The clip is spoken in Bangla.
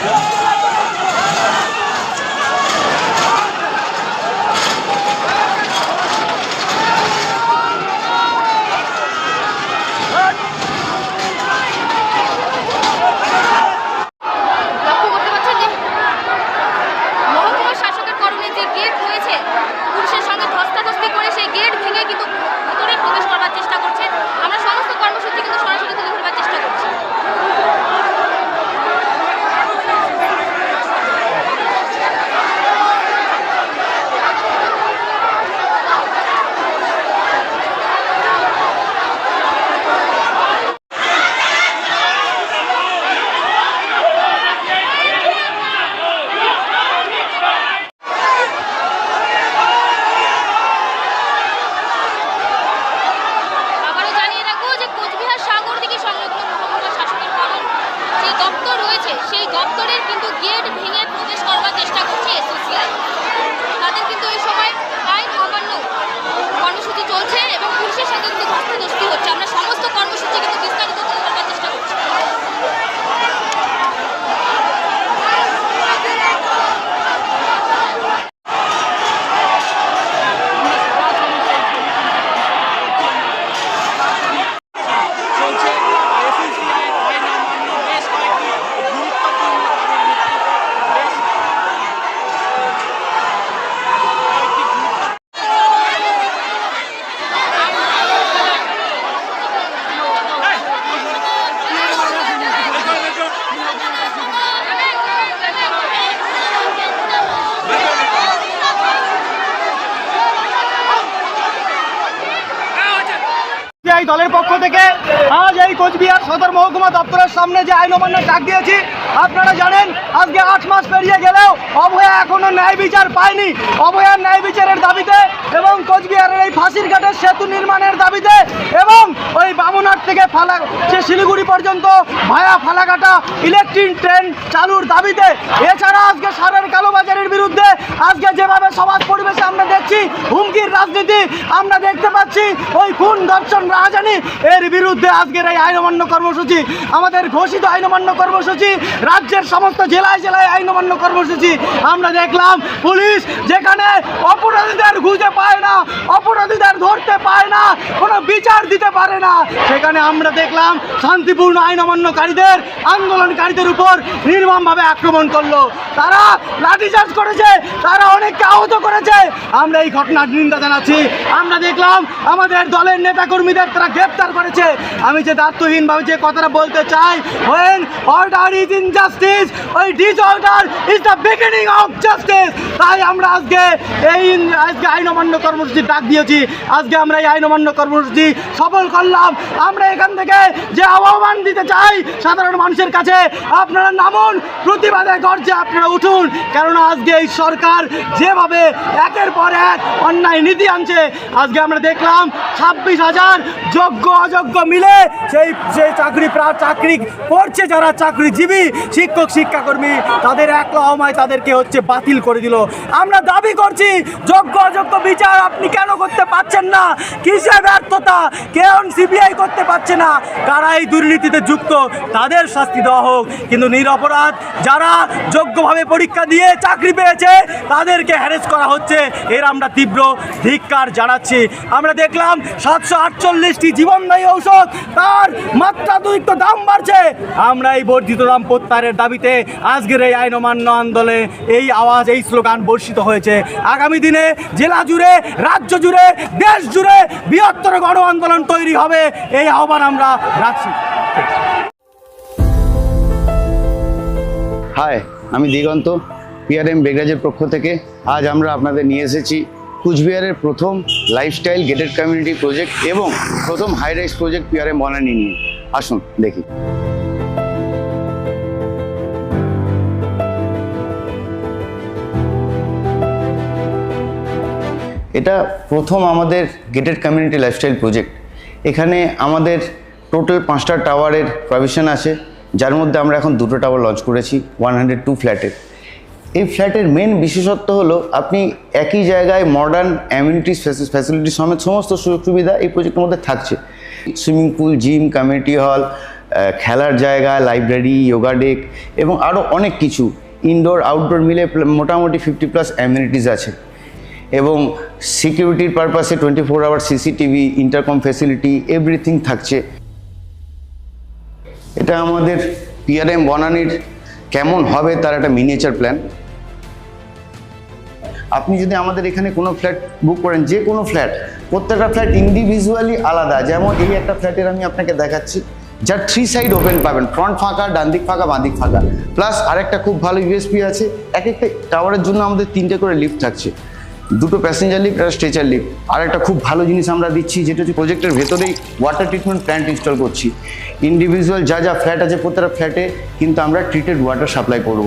아! এই দলের পক্ষ থেকে। আজ এই কোচবিহার সদর মহকুমা দপ্তরের সামনে যে আইন অমান্যের ডাক দিয়েছি, আপনারা জানেন, আজকে আট মাস পেরিয়ে গেলেও অভয়া এখনও ন্যায় বিচার পায়নি। অভয়ার ন্যায় বিচারের দাবিতে এবং কোচবিহারের এই ফাঁসির ঘাটের সেতু নির্মাণের দাবিতে এবং ওই বামুনহাট থেকে ফালা সে শিলিগুড়ি পর্যন্ত ভায়া ফালাকাটা ইলেকট্রিক ট্রেন চালুর দাবিতে। এছাড়া আজকে সারের কালোবাজারের বিরুদ্ধে, আজকে যেভাবে সমাজ দেখছি হুমকির রাজনীতি আমরা দেখতে পাচ্ছি। ওই খুন ধর্ষণ রাহাজানি, এর বিরুদ্ধে আজকের এই আইন অমান্য কর্মসূচি, আমাদের ঘোষিত আইন অমান্য কর্মসূচি, রাজ্যের সমস্ত জেলায় জেলায় আইন অমান্য কর্মসূচি আমরা দেখলাম। পুলিশ যেখানে অপরাধীদের খুঁজে পায় না, অপরাধীদের ধরতে পায় না, কোনো বিচার দিতে পারে না। সেখানে আমরা দেখলাম শান্তিপূর্ণ আইন অমান্যকারীদের আন্দোলনকারীদের উপর নির্মমভাবে আক্রমণ করল। তারা লাঠিচার্জ করেছে, তারা অনেককে আহত করেছে। আমরা এই ঘটনার নিন্দা জানাচ্ছি। আমরা দেখলাম আমাদের দলের নেতাকর্মীদের তারা গ্রেপ্তার করেছে। আমি যে দায়িত্বহীনভাবে যে কথাটা বলতে চাই ওয়েন অর্ডার ইজ ইনজাস্টিস ওই disorder is the beginning of justice তাই আমরা আজকে এই আজকে আইন অমান্য কর্মসূচি ডাক দিয়েছি। আজকে আমরা এই আইন অমান্য কর্মসূচি সফল করলাম। আমরা এখান থেকে যে আহ্বান দিতে চাই সাধারণ মানুষের কাছে, আপনারা নামুন, প্রতিবাদে গর্জে আপনারা উঠুন। কেননা আজকে এই সরকার যেভাবে একের পর এক অন্যায় নীতি আনছে। আজকে আমরা দেখলাম ছাব্বিশ হাজার যোগ্য, অযোগ্য মিলে সেই সেই চাকরি চাকরি করছে যারা চাকরিজীবী, শিক্ষক, শিক্ষাকর্মী, তাদের এক লহমায় তাদেরকে হচ্ছে বাতিল করে দিল। আমরা দাবি করছি, যোগ্য, অযোগ্য বিচার আপনি কেন করতে পারছেন না? কিসের ব্যর্থতা? কেন সিবিআই করতে পারছে না। কারা এই দুর্নীতিতে যুক্ত? তাদের শাস্তি দেওয়া হোক। কিন্তু নিরপরাধ যারা যোগ্যভাবে পরীক্ষা দিয়ে চাকরি পেয়েছে, তাদেরকে হ্যারেস করা হচ্ছে। এর আমরা তীব্র ধিক্কার জানাচ্ছি। আমরা দেখলাম সাতশো আটচল্লিশটি জীবনদায়ী ঔষধ, তার মাত্রাতিরিক্ত দাম বাড়ছে। আমরা এই বর্ধিত দাম প্রত্যাহারের দাবিতে আজকের এই আইন অমান্য আন্দোলনে এই আওয়াজ, এই স্লোগান বর্ষিত হয়েছে। আগামী দিনে জেলা জুড়ে, রাজ্য জুড়ে, দেশ জুড়ে বৃহত্তর গণ আন্দোলন তৈরি হবে, এই আহ্বান আমরা রাখছি। হাই আমি দিগন্ত। পিআরএম বেগরাজের পক্ষ থেকে আজ আমরা আপনাদের নিয়ে এসেছি কুচবিহারের প্রথম লাইফস্টাইল গেটেড কমিউনিটি প্রজেক্ট এবং প্রথম high rise project PRM Banani নিয়ে। আসুন, দেখি। এটা প্রথম আমাদের গেটেড কমিউনিটি লাইফস্টাইল প্রজেক্ট এখানে আমাদের টোটাল পাঁচটা টাওয়ারের প্রভিশন আছে, যার মধ্যে আমরা এখন দুটো টাওয়ার লঞ্চ করেছি ওয়ান হান্ড্রেড টু ফ্ল্যাটের এই ফ্ল্যাটের মেন বিশেষত্ব হলো, আপনি একই জায়গায় মডার্ন অ্যামিউনিটিস ফ্যাসিলিটি সমেত সমস্ত সুযোগ সুবিধা এই প্রজেক্টের মধ্যে থাকছে। Swimming pool gym community hall খেলার জায়গা লাইব্রেরি যোগা ডেক এবং আরও অনেক কিছু। ইনডোর আউটডোর মিলে মোটামুটি ফিফটি প্লাস অ্যামিনিটিস আছে। এবং সিকিউরিটির পারপাসে twenty four hour CCTV intercom facility everything থাকছে। এটা আমাদের পিআরএম বনানির কেমন হবে তার একটা মিনিয়েচার প্ল্যান আপনি যদি আমাদের এখানে কোনো ফ্ল্যাট বুক করেন, যে কোনো ফ্ল্যাট, প্রত্যেকটা ফ্ল্যাট ইন্ডিভিজুয়ালি আলাদা। যেমন এই একটা ফ্ল্যাটের আমি আপনাকে দেখাচ্ছি, যার থ্রি সাইড ওপেন পাবেন ফ্রন্ট ফাঁকা ডান দিক ফাঁকা বাঁ দিক ফাঁকা। প্লাস আরেকটা খুব ভালো ইউএসপি আছে, এক একটা টাওয়ারের জন্য আমাদের তিনটে করে লিফট থাকছে। দুটো প্যাসেঞ্জার লিফট আর স্ট্রেচার লিফট আর একটা খুব ভালো জিনিস আমরা দিচ্ছি, যেটা হচ্ছে প্রজেক্টের ভেতরেই ওয়াটার ট্রিটমেন্ট প্ল্যান্ট ইনস্টল করছি। ইন্ডিভিজুয়াল যা যা ফ্ল্যাট আছে, প্রত্যেকটা ফ্ল্যাটে কিন্তু আমরা ট্রিটেড ওয়াটার সাপ্লাই করব।